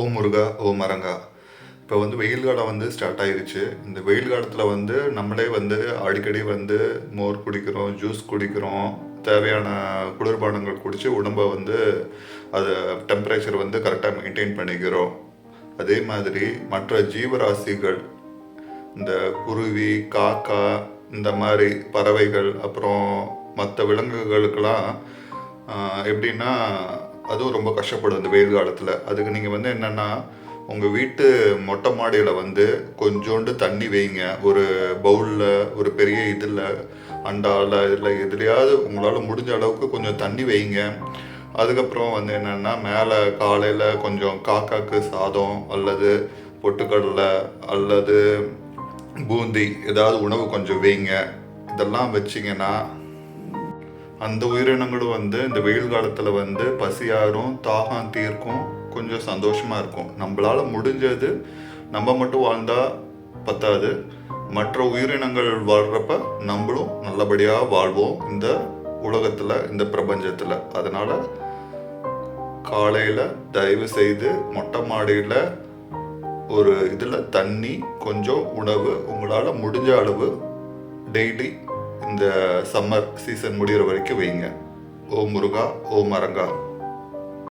ஓ முருகா ஓ மரங்கா. இப்போ வந்து வெயில் காலம் வந்து ஸ்டார்ட் ஆயிருச்சு. இந்த வெயில் காலத்தில் வந்து நம்மளே வந்து அடிக்கடி வந்து மோர் குடிக்கிறோம் ஜூஸ் குடிக்கிறோம். தேவையான குளிர்பானங்கள் குடித்து உடம்பை வந்து அது டெம்பரேச்சர் வந்து கரெக்டாக மெயின்டைன் பண்ணிக்கிறோம். அதே மாதிரி மற்ற ஜீவராசிகள் இந்த குருவி காக்கா இந்த மாதிரி பறவைகள் அப்புறம் மற்ற விலங்குகளுக்கெல்லாம் எப்படின்னா அதுவும் ரொம்ப கஷ்டப்படும் இந்த வெயில் காலத்தில். அதுக்கு நீங்கள் வந்து என்னென்னா உங்கள் வீட்டு மொட்டை மாடியில் வந்து கொஞ்சோண்டு தண்ணி வைங்க. ஒரு பவுலில் ஒரு பெரிய இதில் அண்டாவில் இதில் எதுலையாவது உங்களால் முடிஞ்ச அளவுக்கு கொஞ்சம் தண்ணி வைங்க. அதுக்கப்புறம் வந்து என்னென்னா மேலே காலையில் கொஞ்சம் காக்காக்கு சாதம் அல்லது பொட்டுக்கடலை அல்லது பூந்தி ஏதாவது உணவு கொஞ்சம் வைங்க. இதெல்லாம் வச்சிங்கன்னா அந்த உயிரினங்களும் வந்து இந்த வெயில் காலத்தில் வந்து பசியாரும் தாகம் தீர்க்கும் கொஞ்சம் சந்தோஷமாக இருக்கும். நம்மளால் முடிஞ்சது நம்ம மட்டும் வாழ்ந்தால் பத்தாது. மற்ற உயிரினங்கள் வாழ்கிறப்ப நம்மளும் நல்லபடியாக வாழ்வோம் இந்த உலகத்தில் இந்த பிரபஞ்சத்தில். அதனால் காலையில் தயவு செய்து மொட்டை மாடியில் ஒரு இதில் தண்ணி கொஞ்சம் உணவு உங்களால் முடிஞ்ச அளவு டெய்லி இந்த சம்மர் சீசன் முடிகிற வரைக்கும் வைங்க. ஓ முருகா ஓ மரங்கா